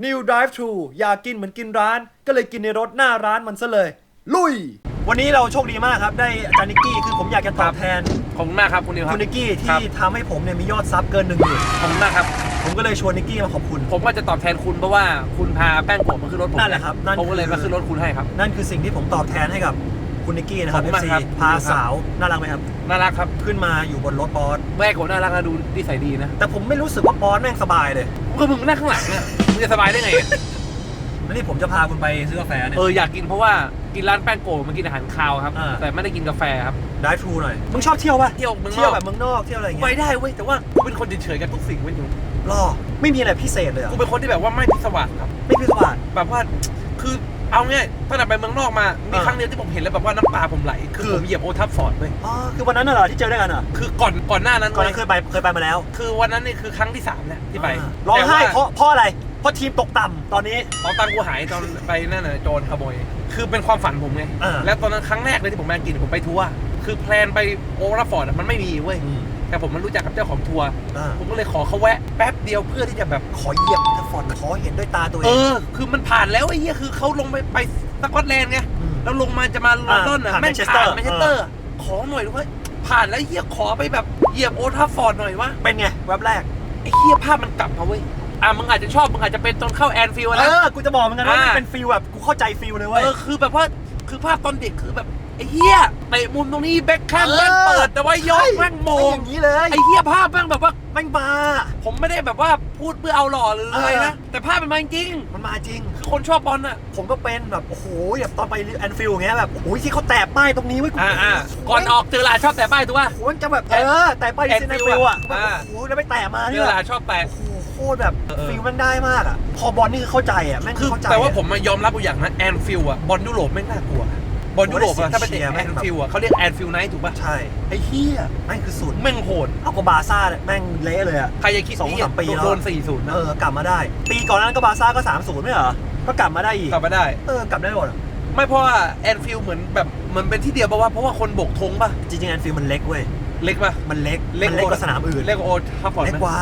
New Drive Thru อยากกินเหมือนกินร้าน ก็เลยกินในรถหน้าร้านมันซะเลย ลุย วันนี้เราโชคดีมากครับ ได้อาจารย์นิกกี้คือผมอยากจะตอบแทนขอบคุณมากครับคุณนิวครัคุบณนิกกี้ครัที่บทำให้ผมเนี่ยมียอดซับเกินหนึ่งหมื่นขอบคุณมากครับ ผมก็เลยชวนนิกกี้มาขอบคุณ ผมก็จะตอบแทนคุณเพราะว่าคุณพาแป้งโกะมาขึ้นรถผมนั่นแหละครับนั่นผมก็เลยคือ มาขึ้นรถคุณให้ครับ นั่นคือสิ่งที่ผมตอบแทนให้กับ คุณนิกกี้นะครับขอบคุณมาก FC ครับพาสาวน่ารักไหมครับ น่ารักครับขึ้นมาอยู่บนรถบอสแม่โกะน่ารักนะดูนิสัยดีนะแต่ผมไม่รู้สึกว่าบอสแม่งสบายเลยก็มึงนั่งข้างหลังเนี่ยมึงจะสบายได้ไงแล้วนี่ผมจะพาคุณไปซื้อกาแฟเนี่ย เอออยากกินเพราะว่ากินร้านแป้งโกะมันกินอาหารคาวครับ อ่า แต่ไม่ได้กินกาแฟครับ ได้ทรูหน่อยมึงชอบเที่ยวป่ะเที่ยวเมืองนอก เที่ยวแบบเมืองนอกเที่ยวอะไรอย่างไปเงี้ยได้เว้ยแต่ว่ากูเป็นคนเฉยๆกับทุกสิ่งเว้ยอยู่รอไม่มีอะไรพิเศษเลยเหรกูอเป็นคนที่แบบว่าไม่พิศวาสครับไม่พิสวาสแบบว่าคือ เอาง่ายตั้งแต่ไปเมืองนอกมามีอ่า ครั้งเดียวที่ผมเห็นแล้วแบบว่าน้ำตาผมไหล คือคือผมเหยียบโอทัฟฟอร์ดเลยอ๋อคือวันนั้นน่ะเหรอที่เจอด้วยกันเหรอคือก่อนก่อนหน้านั้นก่อนนั้นว้เคยไปเคยไปมาแล้วคือวันนั้นนี่คือครั้งที่สามเนี่ยที่ไปอ่าร้องไห้แต่ว่เพราะเพราะอะไรเพราะทีมตกต่ำตอนนี้ เอาตังค์กูหายตอนไปนั่นน่ะโจรขโมยคือเป็นความฝันผมไงอ่าแล้วตอนนั้นครั้งแรกเลยที่ผมมาอังกินผมไปทัวร์คือแพลนไปโอราฟอร์ดอะมันไม่มีเว้ย อืม แต่ผมมันรู้จักกับเจ้าของทัวร์อ่าผมก็เลยขอเขาแวะแป๊บเดียวเพื่อที่จะแบบ ขอเหยียบเทฟอร์ดขอเห็นด้วยตาตัวเอเองอ คือมันผ่านแล้วไอ้เหี้ยคือเขาลงไปไปสกอตแลนด์ไง ม แล้วลงมาจะมาลอนดอนอะผ่านแม่ง Manchester ผ่านแมนเชสเตอร์ขอหน่อยด้วยผ่านแล้วไอ้เหี้ยขอไปแบบเหยียบโอทัฟฟอร์ดหน่อยวะเป็นไงแวบแรกไอ้เหี้ยภาพมันกลับมาเว้ยอะมึงอาจจะชอบมึงอาจจะเป็นตอนเข้าแอนฟิลด์เอนะ อกูจะบอกเหมือนกันว่าอ่ามัมันเป็นฟิลแบบกูเข้าใจฟิลเลยเว้ย เออคือแบบว่าคือภาพตอนเด็กคือแบบไอ้ เหี้ยเตะมุมตรงนี้แบ็คแคมเออแม่งเปิดแต่ว่ายกใช่แม่งโมเป็นงอย่างนี้เลยไอ้เหี้ยภาพแม่งแบบว่าแม่งมา ผมไม่ได้แบบว่าพูดเพื่อเอาหล่อหรืออะไรนะเออแต่ภาพมันมาจริงมันมาจริงคือคนชอบบอลน่ะผมก็เป็นแบบโอ้โหแบบตอนไปแอนฟิลด์เงี้ยแบบโอ้โหที่เขาแตะป้ายตรงนี้ไว้ยอ่าอ่าก่อนออกเจอหลานชอบแต่ป้ายถูกป่ะโอ้โหมันจะแบบเออแต่ป้ายที่ใน Anfield ฟิลอะอ่าโอ้โหแล้วไปแตะมาเจเนี่อยหลานชอบแต่โอ้โหโคตรแบบเออฟิลมันได้มากอะพอบอลนี่คือเข้าใจอะแม่งคือเข้าใจแต่ว่าอะผมมายอมรับอยู่อย่างนะแอนฟิลอะบอลยุโรปไม่งน่ากลัว บอลยุโรปอะโอ้ยถ้าไปเตะเสียงเชียร์แม่แองนแบบฟิลอะเขาเรียกแอนฟิลไนท์ถูกป่ะใช่ไอ้เหี้ยแม่งคือสุดแม่งโหดเอากับบาร์ซ่าเนี่ยแม่งเละเลยอะใครจะคิดสองนี่สามปีแล้วโดนสี่ศูนย์นะเออกลับมาได้ ปีก่อนนั้นก็บาร์ซ่าก็3 0ไม่เหรอก็กลับมาได้อีกกลับมาได้เออกลับได้หมดอะไม่เพราะว่าแอนฟิลเหมือนแบบเหมือนเป็นที่เดียวป่ะว่าเพราะว่าคนโบกธงป่ะจริงๆแอนฟิลด์มันเล็กเว้ยเล็กป่ะมันเล็กมันเล็กกว่าสนามอื่นเล็กกว่าโอทัฟฟอร์ดเล็กไหมกว่า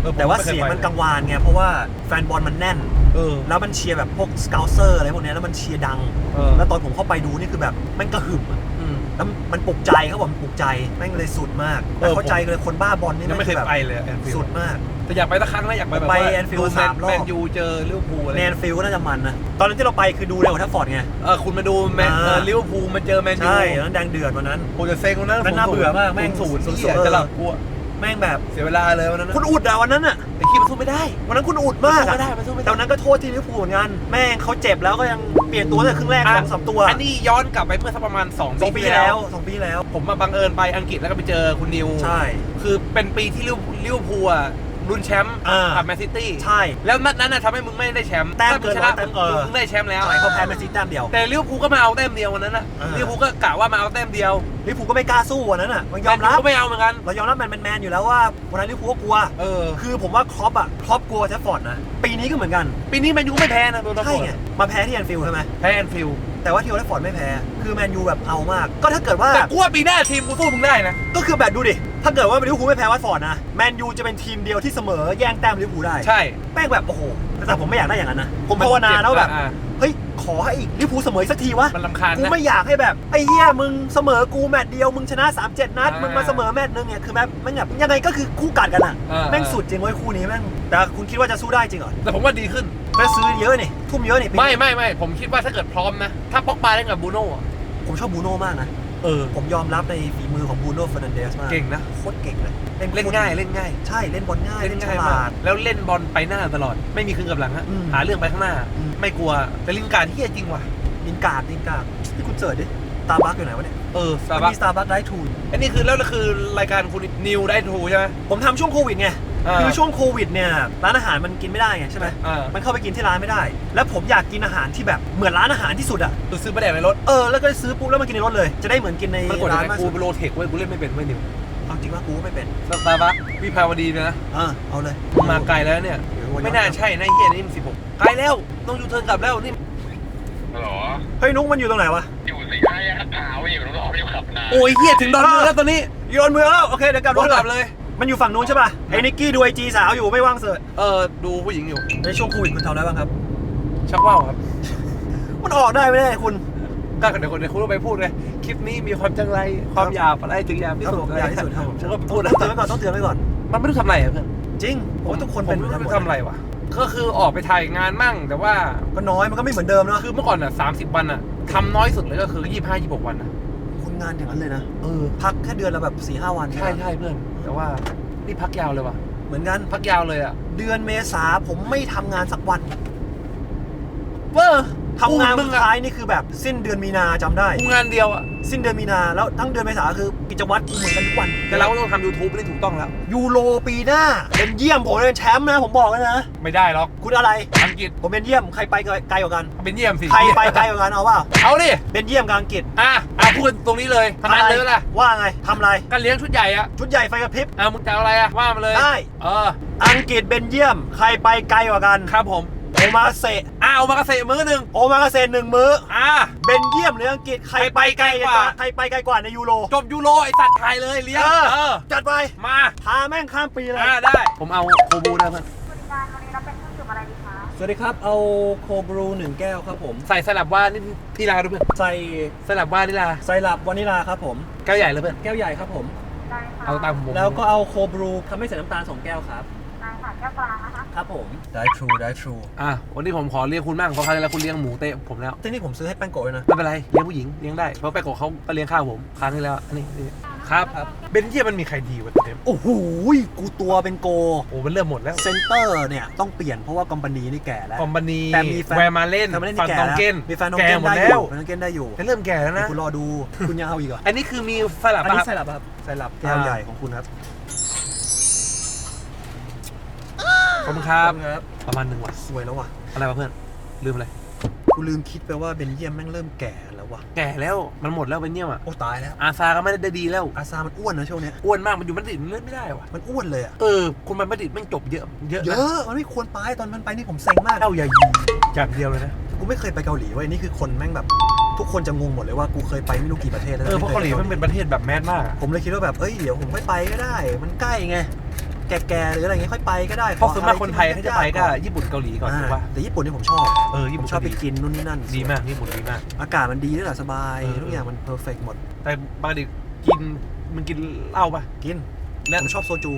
เออผมแต่ว่าไม่คเสียงไปมันกังวานไงเพราะว่าแฟนบอลมันแน่น เออ แล้วมันเชียร์แบบพวกสเกลเซอร์อะไรพวกเนี้ยแล้วมันเชียร์ดัง เออ แล้วตอนผมเข้าไปดูนี่คือแบบแม่งกระหึ่มอะอืม แล้วมันปลุกใจเขาบอกมันปลุกใจแม่งเลยสุดมากเอแต่อเข้าใจเลยคนบ้าบอลนี่ยังไม่เคยแบบไปเลยแอนฟิลสุดมาก แต่อยากไปสักครั้งนะอยากไปแบบไปว่าแอนฟิลด์ดูแสามรอบ แมนยูเจอลิเวอร์พูลอะไรแนนฟิลก็น่าจะมันนะตอนนั้นที่เราไปคือดูในโอทัฟฟอร์ดไง เออคุณมาดูแมนอ่า เออลิเวอร์พูลมาเจอแมนยูใช่ตอนนั้นแดงเดือดวันนั้น โอ้จะเซ็งวันนั้นนั่นน่าเบื่อมากแม่งศูนย์ศูนย์เหี้ยศูนย์จะหลับกูอะ แม่งแบบเสียเวลาเลยวันนั้นนะคุณอุดอะวันนั้นอะแต่คีมันสู้ไม่ได้ วันนั้นคุณอุดมากมันสู้อะไม่ได้มันสู้ไม่ได้แต่วันนั้นก็โทษที่ลิเวอร์พูลเหมือนกันแม่งเขาเจ็บแล้วก็ยังเปลี่ยนตัวตั้งแต่ครึ่งแรกอะสองสามตัวอันนี้ย้อนกลับไปเมื่อสักประมาณ2สองปีแล้วสองปีแล้ว ผมมาบังเอิญไปอังกฤษแล้วก็ไปเจอคุณนิว ใช่ คือเป็นปีที่ลิเวอร์ลิเวอร์พูลอะ ลุ้นแชมป์อ่ากับแมนซิตี้ใช่ แล้วนัดนั้นน่ะทำให้มึงไม่ได้แชมป์แต้มถ้าเกินชร้นะอยแต้มเออ มึงได้แชมป์แล้วใช่เขาแพ้แมนซีแต้มเดียว แต่ลิเวอร์พูลก็มาเอาแต้มเดียววันนั้นน่ะอ่า ลิเวอร์พูลก็กะว่ามาเอาแต้มเดียวลิเวอร์พูลก็ไม่กล้าสู้วันนั้นอะมันยอมรับ แนยูก็ไม่เอาเหมือนกัน เรายอมรับแมนแมนๆอยู่แล้วว่าวันนั้นลิเวอร์พูลก็กลัว เออ คือผมว่าครอปอะครอปกลัวแทฟฟอร์ดนะ ปีนี้ก็เหมือนกันปีนี้แมนยูก็ไม่แพ้นะตัวตะใช่ไงมาแพ้ที่แอนฟิลด์ใช่ไหมแพ้แอนฟิลด์ แต่ว่าที่โอทัฟฟอร์ดไม่แพ้ คือแมนยูแบบเอามาก ก็ถ้าเกิดว่า แต่กูว่าปีหน้าทีมกูสู้มึงได้นะ ก็คือแบบดูดิ ถ้าเกิดว่าลิเวอร์พูลไม่แพ้วัตฟอร์ดนะ แมนยูจะเป็นทีมเดียวที่เสมอแย่งแต้มลิเวอร์พูลได้ ใช่แม่งแบบโอ้โห แต่ผมไม่อยากได้อย่างนั้นนะ ผมภาวนาแล้วแบบอ่าเฮ้ย ขอให้อีกลิเวอร์พูลเสมออีกสักทีวะ มันลำคาญกูนะไม่อยากให้แบบไอ้เหี้ยมึงเสมอกูแมตช์เดียวมึงชนะ 3-7 นัดอ่ามึมึงมาเสมอแมตช์นึงเนี่ยคือแบบแม่งแบบยังไงก็คือคู่กัดกันอะอ่าแม่งสุดจริงเว้ยคู่นี้แม่งแต่คุณคิดว่าจะสู้ได้จริงเหรอแต่ผมว่าดีขึ้น ไปซื้อเยอะนี่ทุ่มเยอะนี่ปีนี้ไม่ไม่ไม่ผมคิดว่าถ้าเกิดพร้อมนะ ถ้าป็อกบาเล่นกับบูโน่อะผมชอบบูโน่มากนะ เออ ผมยอมรับในฝีมือของบูโน่เฟอร์นันเดสมากเก่งนะ โคตรเก่งเลยเล่นโคตรง่ายเล่นง่าย ใช่เล่นบอลง่ายเล่เล่นนฉง่ายลามาดกแล้วเล่นบอลไปหน้าตลอด ไม่มีครึ่งกับหลังฮะอืมหาเรื่องไปข้างหน้าอืมไม่กลัวแต่ลินการดเฮียจริงว่ะลินการ์ดลินการ์ดที่คุณเสิร์ชดิตาบักอยู่ไหนวะเนี่ย เออสมัตานร์บัคมีสตาร์บัคได้ทูนอันนี้คือแล้วคือรายการคุณนิวได้ทูใช่ไหมผมทำช่วงโควิดไง อ่าคือช่วงโควิดเนี่ยร้านอาหารมันกินไม่ได้ไงใช่ไหมอ่ามันเข้าไปกินที่ร้านไม่ได้ แล้วผมอยากกินอาหารที่แบบเหมือนร้านอาหารที่สุดอะคือซื้อมาแดกในรถเออแล้วก็ซื้อปุ๊บแล้วมากินในรถเลย จะได้เหมือนกินในมันกดยัร้างนไงมากกูสุดเป็นโรเทคเว้ยกูเล่นไม่เป็นเว้ยนิวเอาจริงว่ากูก็ไม่เป็นสตาร์บัควิภาวดีเลยนะ เออเอาเลยมึงมาไกลแล้วเนี่ยเดี๋ยววันไม่น่าใช่นะเฮียนี่มันสิบหกไกลแล้วต้องยูเทิร์นกลับแล้วนี่ฮัลโหลเฮ้ยนุ๊กมันอยู่ตรงไหนวะอยู่สี่ห้าแยกขาวอยู่รอบที่ขับนาโอ้ยเฮียถึงดอนเมืองแล้วตอนนี้โยนมือแล้วโอเคเดี๋ยวกลับรรถถกกลัลับบเลย มันอยู่ฝั่งนู้นใช่ป่ะไอ้นิกกี้ดูไอจีสาวอยู่ไม่ว่างเสิร์ชเออดูผู้หญิงอยู่ในช่วงโควิดคุณทำอะไรบ้างครับ ชักว่าวครับมันออกได้ไม่ได้คุณ ก็เดี๋ยวคนเดี๋ยวคุณต้องไปพูดเลยคลิปนี้มีความจังไรความหยาบอะไรถึงหยาบที่สุดครับผมหยาบที่สุดครับผม ฉันก็พูดต้นะองเตือนไว้ก่อนต้องเตือนไว้ก่อน มันไม่รู้ทำอะไรอะเพื่อนจริงผมว่าทุกคนเป็นผมไม่กัรู้นหมดจะทำอะไรวะก็คือออกไปถ่ายงานมั่ง แต่ว่าก็น้อยมันก็ไม่เหมือนเดิมเนาะคือเมื่อก่อนอะสามสิบวันอะทำน้อยสุดเลยก็คือยี่ห้ายี่หกวันนะคุณงานอย่างนั้นเลยนะเออพักแค่เดือนละแบบ4ี่ห้าวันใช่ใช่เพื่อน แต่ว่านี่พักยาวเลยว่ะ เหมือนกัน พักยาวเลยอะ เดือนเมษาผมไม่ทำงานสักวันเวอร์ ทำงานมึสุงดอะท้ายนี่คือแบบสิ้นเดือนมีนาจำได้กูงานเดียวอะสิ้นเดือนมีนาแล้วทั้งเดือนเมษาคือกิจวัตรกูเหมือนกันทุกวันแต่เราก็ต้องทำยูทูบนี่ถูกต้องแล้วยูโรปีหน้าเป็นเยี่ยมผมเป็นแชมป์นะผมบอกแล้วนะ ไม่ได้หรอกคุณอะไรอังกฤษผมเป็นเยี่ยมใครไปไกลกว่ากันเป็นเยี่ยมสิใครไปไกลกว่ากันเอาเปล่าเอาดิเป็นเยี่ยมกับอังกฤษอะอะพูดตรงนี้เลยพนันเลยล่ะว่าไงทำอะไรการเลี้ยงชุดใหญ่อะชุดใหญ่ไฟกระพริบอะมึงจะเอาอะไรอะว่ามาเลยได้เอออังกฤษเบนเยียม ใครไปไกลกว่ากันครับผม โอมาเซะอะเอามากระเสมือหนึ่งโอมาเซะหนึ่งมื้ออะเบนเยียมหรืออังกฤษใครไปไกลกว่าใครไปไกลกว่าในยูโรจบยูโรไอสัตว์ไทยเลยเลี้ยงเออเออจัดไปมาพาแม่งข้ามปีเลยอะได้ ผมเอาโคบูนะเพื่อนบริการวันนี้เราเป็นเครื่องดื่มอะไรดีคะสวัสดีครับ เอาโคบรูหนึ่งแก้วครับผม ใส่สลับว่านี่ที่ลาด้วยเพื่อนใส่สลับว่านี่ลาไซรัปวานิลาครับผม แก้วใหญ่เลยเพื่อนแก้วใหญ่ครับผมได้ค่ะเอาตามผมแล้วก็เอาโคบรูทำให้ใส่น้ำตาลสองแก้วครับได้ ค่ะแก้วกลาครับผม ได้ทรูได้ทรูอะวันนี้ผมขอเลี้ยงคุณบ้างเพราะครั้งที่แล้วคุณเลี้ยงหมูเตะผมแล้วที่นี่ผมซื้อให้แป้งโกะด้วยนะ ไม่เป็นไรเลี้ยงผู้หญิงเลี้ยงได้เพราะไปโกะเขาก็เลี้ยงข้าวผมครั้งที่แล้วอันนี้นี่ครับครับ เบนเยียมมันมีใครดีวะเต็มโอ้โหกูตัวเป็นโกโอ้มันเริ่มหมดแล้วเซนเตอร์เนี่ยต้องเปลี่ยนเพราะว่าคอมพานีนี่แก่แล้ว คอมพานีแต่มีแฟน แวร์มาเล่นแต่ไม่ได้ฟันแก่ตองแล้วเกนมีแฟนน้องแก่เกนหมดได้อแล้วยู่แฟนน้องเกนได้อยู่เริ่มแก่แล้วนะ คุณรอดู คุณยังเอาอีกเหรออันนี้คือมีสลับอันปะนี้ครับ ใส่หลับครับใส่หลับแก้วอ่าใหญ่ของคุณครับ อบคุณครับ ครับประมาณหนึ่งว่ะสวยแล้วว่ะ อะไรวะเพื่อน ลืมอะไร กูลืมคิดไปว่าเบนเยียมแม่งเริ่มแก่แล้วว่ะ แก่แล้ว มันหมดแล้วเบนเยียมอะ โอ้ตายแล้ว อาซาก็ไม่ได้ดีแล้ว อาซามันอ้วนนะช่วงเนี้ย อ้วนมาก มันอยู่มันติดมันเล่นไม่ได้ว่ะ มันอ้วนเลยอะเออ คุณมันไม่ติดมันจบเยอะ เยอะเยนะอะ มันไม่ควรไปตอนมันไปนี่ผมเซ็งมากเอ้าอย่ายิงอย่างเดียวเลยนะ กูไม่เคยไปเกาหลีเว้ยนี่คือคนแม่งแบบ ทุกคนจะงงหมดเลยว่ากูเคยไปไม่รู้กี่ประเทศแล้วเออ เพราะเกาหลีมันเป็นประเทศแบบแมสมากอะผมเลยคิดว่าแบบ เอ้ย เดี๋ยวผมค่อยไปก็ได้ มันใกล้ไง แก่ๆหรืออะไรเงี้ยค่อยไปก็ได้เพราะส่วนมากคนไทยขอถ้าอะจะรไปที่ก็มันยาญี่ปุ่นเกาหลีก่อนอ่าถูกป่ะแต่ญี่ปุ่นนี่ผมชอบเออญี่ผปุ่มนชอบไปเกาหลีกินนู่นนี่นั่นดีมากญี่ปุ่นดีมาก อากาศมันดีด้วยแหละสบายเออทุกอย่างมันเพอร์เฟกหมด แต่ปกติกินมันกินเหล้าป่ะกินและผมชอบโซจู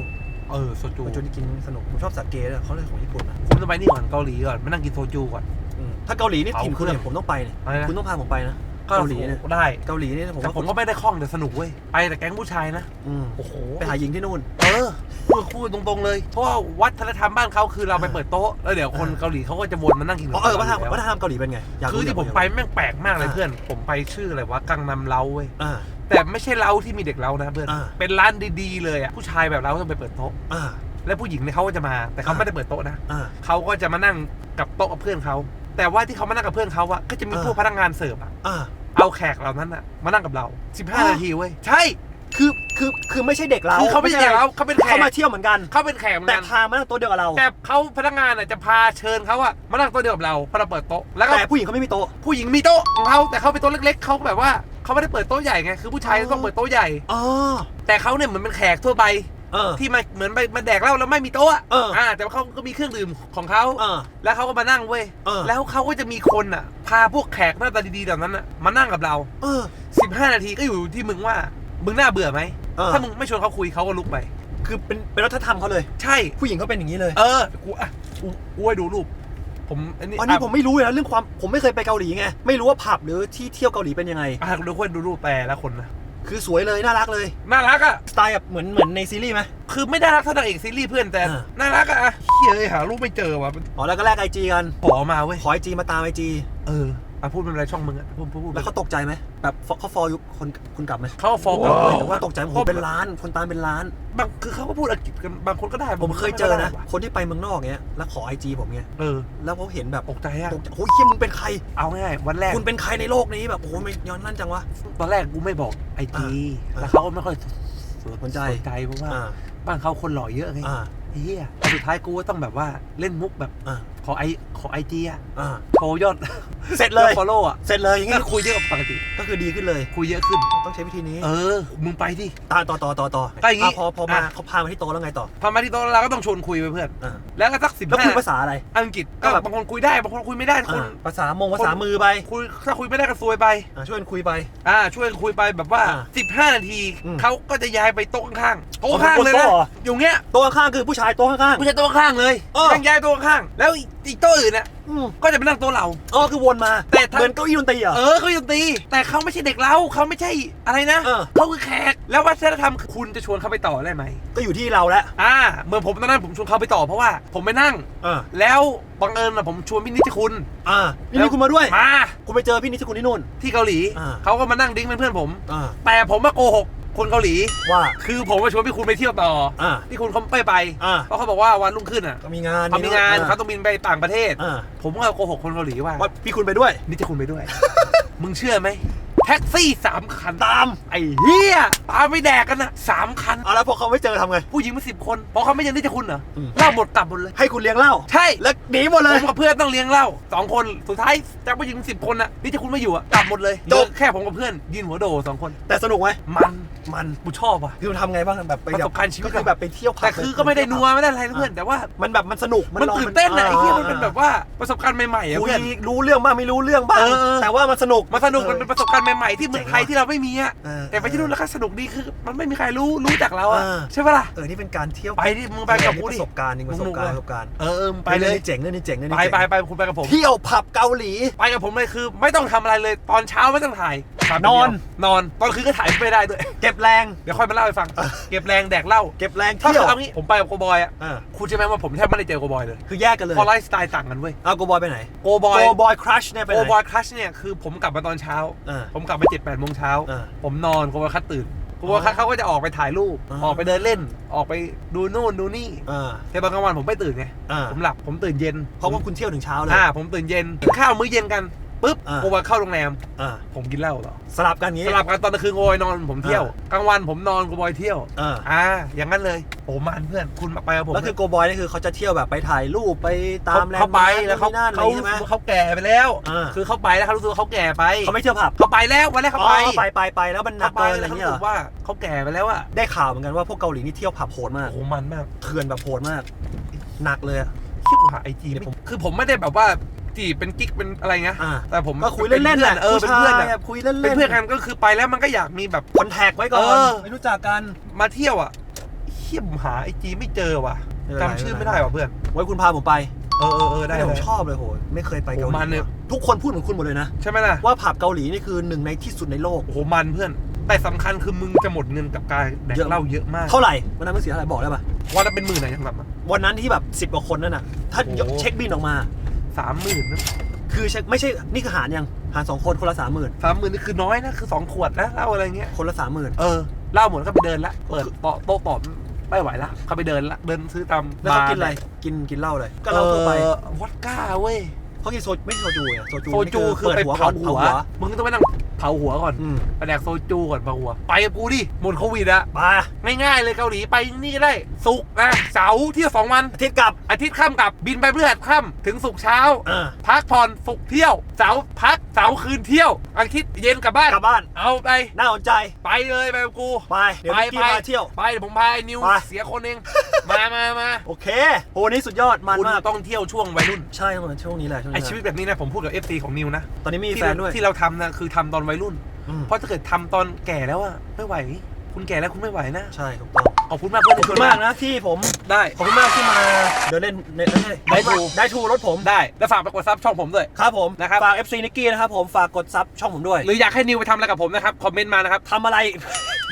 เออโซจูโซจูที่กินสนุกผมชอบสาเกด้วยเขาเลยของญี่ปุ่นนะคุณต้องไปนี่ก่อนเกาหลีก่อนมานั่งกินโซจูก่อนอืมถ้าเกาหลีนี่เอาถิ่นคุณเครื่องเนี่ยผมต้องไปเนี่ยอะไรนะคุณต้องพาผมไปนะ เกาหลีเนี่ยได้เกาหลีนี่ผมแต่ว่าผมก็ไม่ได้คล่องแต่สนุกเว้ยไปแต่แก๊งผู้ชายนะอืมโอ้โหไปหาหญิงที่นู่น เออพูดพูดตรงๆเลย เพราะว่าวัฒนธรรมบ้านเขาคือเราไปเปิดโต๊ะแล้วเดี๋ยวคนอ่าเกาหลีเขาก็จะวนมานั่งกินอ๋อเออวัฒนธรรมยู่วัฒแล้วนธรรมเกาหลีเป็นไงอยากคือรู้ที่ผมยากรู้ไปแม่งแปลกมากเลยอ่าเพื่อน ผมไปชื่ออะไรวะกังนำเล้าเว้ยอ่า แต่ไม่ใช่เล้าที่มีเด็กเล้านะเพื่อนอ่า เป็นร้านดีๆเลยอะผู้ชายแบบเราต้องไปเปิดโต๊ะอ่าและผู้หญิงเนี่ยเขาก็จะมา แต่เขาอ่าไม่ได้เปิดโต๊ะนะ อ่า เขาก็จะมานั่งกับโต๊ะกับเพื่อนเขา แต่ว่าที่เขามานั่งกับเพื่อนเขาอะก็จะมีอ่าพวกพนักงานเสิร์ฟอะอ่า เอาแขกเหล่านั้นอะมานั่งกับเราอ่า15 นาทีเว้ย ใช่ คือคือคือไม่ใช่เด็กเราคือเขาไม่ใช่เราเขาเป็นแขเขากมาเที่ยวเหมือนกัน เขาเป็นแขกเหมือนแต่กัน พามานั่งโต๊ะเดียวกับเรา แต่เขาพนักงานอะจะพาเชิญเขาอะมานั่งโต๊ะเดียวกับเราพอเราเปิดโต๊ะแล้วก็แต่ผู้หญิงเขาไม่มีโต๊ะ ผู้หญิงมีโต๊ะของเขาแต่เขาเป็นโต๊ะเล็ก ๆเขาแบบว่าเขาไม่ได้เปิดโต๊ะใหญ่ไงคือผู้ชายอ๋อต้องเปิดโต๊ะใหญ่ อ๋อ แต่เขาเนี่ยเหมือนเป็นแขกทั่วไป เออ ที่มาเหมือนไปมาแดกเหล้าแล้วไม่มีโต๊ะอะเอออ่แต่ว่าเขาก็มีเครื่องดื่มของเขาเออแล้วเขาก็มานั่งเว้ยเออ แล้วเขาก็จะมีคนอะ พาพวกแขกหน้าตาดีๆแบบนั้นอะมานั่งกับเราเออ15นาทีก็อยู่ที่มึงว่ามึงน่าเบื่อไหมเออ ถ้ามึงไม่ชวนเขาคุยเขาก็ลุกไป คือเป็นเป็นวัฒนธรรมเขาเลย ใช่ ผู้หญิงเขาเป็นอย่างนี้เลยเออกูอะกูกูให้ดูรูป ผมอันนี้อันนี้ผมไม่รู้เลยนะเรื่องความผมไม่เคยไปเกาหลีไงไม่รู้ว่าผับหรือที่เที่ยวเกาหลีเป็นยังไง อะกูดูคนดูรูปแต่ละคนนะ คือสวยเลยน่ารักเลยน่ารักอะ สไตล์แบบเหมือนเหมือนในซีรีส์ไหม คือไม่ได้รักเท่านางเอกซีรีส์เพื่อนแต่ อ่า น่ารักอะเฮ้ยหารูปไม่เจอว่ะมันอ๋อแล้วก็แลกไอจีกัน ขอมาเว้ยขอไอจีมาตามไอจี เออ อะพูดเป็นไรช่องมึงอะพูดพูดพูดแล้วเขาตกใจไหมแบบเขาฟอยุคนคุณกลับไหมเขาก็ฟ้องกลับเลยแต่ว่าว่าตกใจโอ้โหเป็นล้านคนตามเป็นล้านบางคือเขาก็พูดอังกฤษกันบางคนก็ได้ ผมเคยเจอนะไม่ได้ว่คนที่ไปเมืองนอกเงี้ยแล้วขอไอจีผมเงี้ยเออแล้วเขาเห็นแบบตกใจอะตกใจโอ้ยเฮียมึงเป็นใครเอาง่ายๆวันแรกคุณเป็นใครในโลกนี้แบบโอ้โหไม่ย้อนนั่นจังวะตอนแรกกูไม่บอกไอจีอ่าแล้วเขาก็ไม่ค่อยสนใจสนใจเพราะว่าอ่าบ้านเขาคนหล่อเยอะไงอ่าไอ้เฮียแต่สุดท้ายกูก็ต้องแบบว่าเล่นมุกแบบอ่าขอไอขอไอจีอะอ่าโชว์ยอด เสร็จเลย ฟอลโล่อะเสร็จเลยอย่างก็งี้คุยเยอะกว่าปกติ ก็คือดีขึ้นเลย คุยเยอะขึ้น ต้องใช้วิธีนี้เออ มึงไปดิ ตาต่อต่อต่อต่อก็อย่างงี้ะพอพอมาอะ เขาพามาที่โต๊ะแล้วไงต่อพอมาที่โต๊ะเราก็ต้องชวนคุยไปเพื่อน อ่าแล้วก็สักสิบแล้วห้าคุยภาษาอะไร อังกฤษก็ก็แบบ บางคนคุยได้บางคนคุยไม่ได้คนอ่าภาษามงภาษามือไปคุยถ้าคุยไม่ได้ก็ซวยไป อะช่วยกันคุยไป อ่าช่วยคุยไปแบบว่า อ่า15 นาทีอืมเขาก็จะย้ายไปโต๊ะข้างๆโต๊ะอ๋อข้างเลยโต๊ะนะเหรอ อยู่เงี้ยโต๊ะข้างๆคือผู้ชายโต๊ะข้างไม่ใช่โต๊ะข้างเลยเออยังย้ายโต๊ะข้างแล้วอีก อีกโต๊ะอื่นน่ะๆอืมก็จะไปนั่งโต๊ะเรา อ๋อคือวนมาแต่ถ้า เหมือนเก้าอี้ดนตรีเหรอ เออเขาดนตรีแต่เขาไม่ใช่เด็กเราเขาไม่ใช่อะไรนะเออเขาคือแขก แล้ววัฒนธรรมคุณจะชวนเขาไปต่อได้ไหมก็อยู่ที่เราแล้วอ่าเมื่อผมตอนนั้นผมชวนเขาไปต่อเพราะว่า ผมไปนั่งอ่าแล้วบังเอิญนะผมชวนพี่นิชคุณ อ่านี่นี่คุณมาด้วย มา คุณไปเจอพี่นิชคุณที่นู่น ที่เกาหลี อ่า เขาก็มานั่งดิ้งเป็นเพื่อนผม อ่าแต่ผมมาโกหก คนเกาหลีว่า คือผมมาชวนพี่คุณไปเที่ยวต่ออาพี่คุณเขาไม่ไป อ่า เพราะเขาบอกว่าวันรุ่งขึ้นอะก็มีงานเขามีงานอ่เขาต้องบินไปต่างประเทศ อ่าผมก็โกหกคนเกาหลีว่าว่าพี่คุณไปด้วย นี่จะคุณไปด้วย มึงเชื่อไหม แท็กซี่สามคัน ตาม ไอ้เหี้ยตามไปแดกกันนะสามคัน เอาแล้วพอเขาไม่เจอทำไง ผู้หญิงมาสิบคนเพราะเขาไม่ยังนี่จะคุณเหรออืม เหล่าหมดกลับหมดเลย ให้คุณเลี้ยงเหล้าใช่ แล้วหนีหมดเลยผมกับเพื่อนต้องเลี้ยงเหล้าสองคนสุดท้ายจากผู้หญิงสิบคนน่ะนี่จะคุณไม่อยู่อะกลับหมดเลยจบ เหลือแค่ผมกับเพื่อนยืนหัวโดสองคน แต่สนุกไหมมันมันกูชอบอะ คือมันทำไงบ้างแบบไปประสบการณ์ชีวิต ก็คือแบบไปเที่ยวผับแต่คือก็ไม่ได้นัวไม่ได้อะไรนะเพื่อนแต่ว่ามันแบบมันสนุกมันลงตื่นเต้นนะไอ้เหี้ยมันเป็นอ่าแบบว่าประสบการณ์ใหม่ๆอะคุยเพื่อน รู้เรื่องบ้างไม่รู้เรื่องบ้างเออเออ แต่ว่ามันสนุกมันสนุกมันเป็นประสบการณ์ใหม่ๆที่เมืองไทยเจ๋งว่ะที่เราไม่มีอะเออแต่ไปที่นู่นแล้วก็สนุกดีคือ มันไม่มีใครรู้รู้จักเราอะเออ ใช่ปะล่ะ เออนี่เป็นการเที่ยวไปดิมึงไปกับกูปดิระสบการณ์จริงประสบการณ์สนุกเลยประสบการณ์เออเออมึงไปเลยเรื่องนี้เจ๋งเรื่องนี้เจ๋งเรื่องนี้ไปเจ๋งไปไปคุณไปกับผม เที่ยวผับเกาหลี ไปกับผมเลยคือไม่ต้องทำอะไรเลยตอนเช้าไม่ต้องถ่ายถ่ายนอน นอนตอนคืนก็ถ่ายไม่ได้ด้วย เก็บแรง เดี๋ยวค่อยมาเล่าให้ฟังเก็บแรงแดกเหล้าเก็บแรงถ้าเที่ยวเอางี้ผมไปกับโกบอยอะอ่าคุณใช่ไหมว่าผมแทบไม่ได้เจอโกบอยเลยคือแยกกันเลยเพราะไลฟ์สไตล์ต่างกันเว้ยเอาโกบอยไปไหนโกบอยโกบอยครัชเนี่ยไปโกไหนบอยคลัชเนี่ยคือผมกลับมาตอนเช้าอ่าผมกลับมาเจ็ดแปดโมงเช้า อ่า ผมนอนโกบอยคัทตื่นโกบอยคัทเขาก็จะออกไปถ่ายรูป อ่า ออกไปเดินเล่น ออกไปดูนู่นดูนี่ อ่าแต่ตอนกลางวันผมไม่ตื่นไง อ่าผมหลับ ผมตื่นเย็นเพราะว่าคุณเที่ยวถึงเช้าเลย อ่า ผมตื่นเย็นกินข้าวมื้อเย็นกัน ปุ๊บอ่าโกบอยเข้าโรงแรม อ่าผมกินเหล้าต่อสลับกันงี้ สลับกันตอนกลางคืนโกบอยนอนผมเที่ยวอ่กลางวันผมนอนโกบอยเที่ยวอ่า อ่าอย่างนั้นเลยโอ้มันเพื่อนคุณมาไปกับผมแล้วคือโกบอยนี่คือเขาจะเที่ยวแบบไปถ่ายรูปไปตามแรงเขาไปแล้วเขานั่นอะไรเขาใช่ไหม เขาแก่ไปแล้ว อ่า คือเขาไปแล้วเขารู้สึกว่าเขาแก่ไปเขาไม่เที่ยวผับเขาไปแล้ววันแรกเขาอ๋ไปอไปไปไปแล้วมันหนัเขากไปเกินอะไรแล้วเขาเงี้ยรู้เหรอสึกว่าเขาแก่ไปแล้วอะได้ข่าวเหมือนกันว่าพวกเกาหลีนี่เที่ยวผับโหดมากโอ้โหมันมาก เถื่อนแบบโหดมาก หนักเลยอะ คิดว่าไอจีเดี๋ยวผมคือผมไม่ได้แบบว่า จีบเป็นกิ๊กเป็นอะไรเงี้ยอ่า แต่ผมก็คุยเล่นๆป็แหละเออเป็นเพื่อนอะคุยเล่นๆเป็นเพื่อนกันก็คือไปแล้วมันก็อยากมีแบบ คอนแทคไว้ก่อนเออ ไม่รู้จักกัน มาเที่ยวอะเทียมหาไอจีไม่เจอว่ะไม่เป็นไร จำชื่อไม่ไม่เป็นไรได้ว่ะเพื่อน ไว้คุณพาผมไปเออเออเออได้ไม่ผมเลยชอบเลยโหไม่เคยไปเกาหโหมันลีเนี่ย ทุกคนพูดเหมือนคุณหมดเลยนะ ใช่ไหมล่ะว่าผับเกาหลีนี่คือหนึ่งในที่สุดในโลก โอ้โหมันเพื่อน แต่สำคัญคือมึงจะหมดเงินกับการแดกเยอะ เหล้าเยอะมากเท่าไหร่วันนั้นมันเสียเท่าไหร่บอกได้ปะวันละเป็นหมื่นอะยังแบบวันนั้นที่แบบสิบ10กว่าคนนั่นน่ะ ถ้าโอ้โหเช็คบินออกมา สามหมื่นนะคือเช็คไม่ใช่นี่คือหารยังหารสองคนคนละสามหมื่นสามหมื่นนี่คือน้อยนะ คือสองขวดนะเหล้าอะไรเงี้ยคนละสามหมื่นเออเหล้าหมดก็ไปเดินละเปิดโต๊ะโต๊ะต่อไม่ไหวละเขาไปเดินละเดินซื้อตามแล้วเขาบกินอะไรกินกินเหล้าเลย ก็เหล้าทั่วไปเออวอดก้าเว้ยเขากินโซไม่ใช่โซจูอะโซจูโซจูคือเปิดไปหัวก่เผาอนหัวมึงต้องไปนั่ง เผาหัวก่อนอืมไปแดกโซจูก่อนเผาหัว ไปกับกูดิหมดโควิดอะมาง่ายๆเลยเกาหลีไปนี่ก็ได้สุกร์นะเสาร์เที่ยวสองวัน อาทิตย์กลับ อาทิตย์ค่ำกลับบินไปเพื่อค่ำถึงสุกร์เช้าอ่าพักผ่อนสุกร์เที่ยว เสาร์พักเสาร์คืนเที่ยว อาทิตย์เย็นกลับบ้าน กลับบ้าน เอาไป น่าสนใจ ไปเลยไปกับกูไป เดี๋ยวไปนิกกี้ไปพาเที่ยว ไปเดี๋ยวผมพาไอ้นิวไป เสียคนเอง มามามาโอเคโหวันนี้สุดยอด มันคุณมาก ต้องเที่ยวช่วงวัยรุ่น ใช่ครับช่วงนี้แหละช่วงไอนี้แหละชีวิตแบบนี้นะผมพูดกับ FC ของนิวนะตอนนี้มีที่แฟนด้วย ที่เราทำนะคือทำตอนวัยรุ่น อืมเพราะถ้าเกิดทำตอนแก่แล้วอะไม่ไหว คุณแก่แล้วคุณไม่ไหวนะ ใช่ถูกต้องขอบคุณมากเพื่อนขอบคุณมากนะที่ผม ได้ ขอบคุณมากที่มาเดินเล่นในเอ้ยได้ทูได้ทูรถผม ได้ แล้วฝากไปกดซับช่องผมด้วย ครับผมนะครับ ฝาก FC นิกกี้นะครับผมฝากกดซับช่องผมด้วยหรืออยากให้นิวไปทำอะไรกับผมนะครับ คอมเมนต์มานะครับ ทำอะไร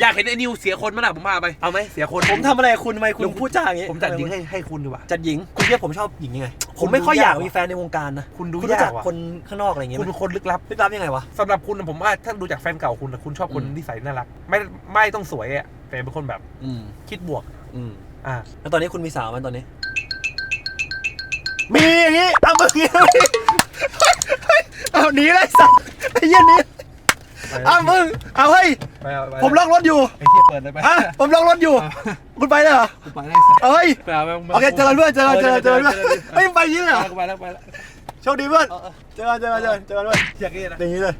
อยากเห็นไอ้นิวเสียคนมั้ยล่ะผมพาไป เอาไหมเสียคน ผมทำอะไรกับคุณทำไมคุณเดี๋ยวพูดจาอย่างนี้ผมจัดหญิงให้ให้คุณดีกว่า จัดหญิง คุณเรียกผมชอบหญิงยังไงคุผมณไม่ค่อยดูากกอยายมีว่ะแฟนในวงการนะ คุณดูรู้จักยากว่ะคนข้างนอกอะไรอย่างเงี้ยคุณไหมเป็นคนลึกลับ ลึกลับยังไงวะสำหรับคุณนะผมว่าถ้าดูจากแฟนเก่าคุณนะคุณชอบคนอืมนิสัยน่ารัก ไม่ไม่ต้องสวยอะแต่เป็นคนแบบอืมคิดบวกอืมอ่าแล้วตอนนี้คุณมีสาวไหมตอนนี้ มีอย่างงี้เอามืออย่างงี้เอาหนีเลยสัตว์ไอ้เหี้ยหนี้เอามึงเอาเฮ้ยไปเอาไปผมล็อกรถอยู่ไอ้เหี้ยเปิดเลยไปฮะผมล็อกรถอยู่คุณไปเลยเหรอกูไปได้สิเอ้ยไปเอาไปโอเคเจอกันเพื่อนเจอกันเจอกันเจอกันเพื่อนเจอกันไม่ไปอยิ่งเหรอไปแล้วไปแล้วโชคดีเพื่อนเออเออเจอกันเจอกันเจอกันเจอกันเพื่อนอย่างนี้นะอย่างนี้เลย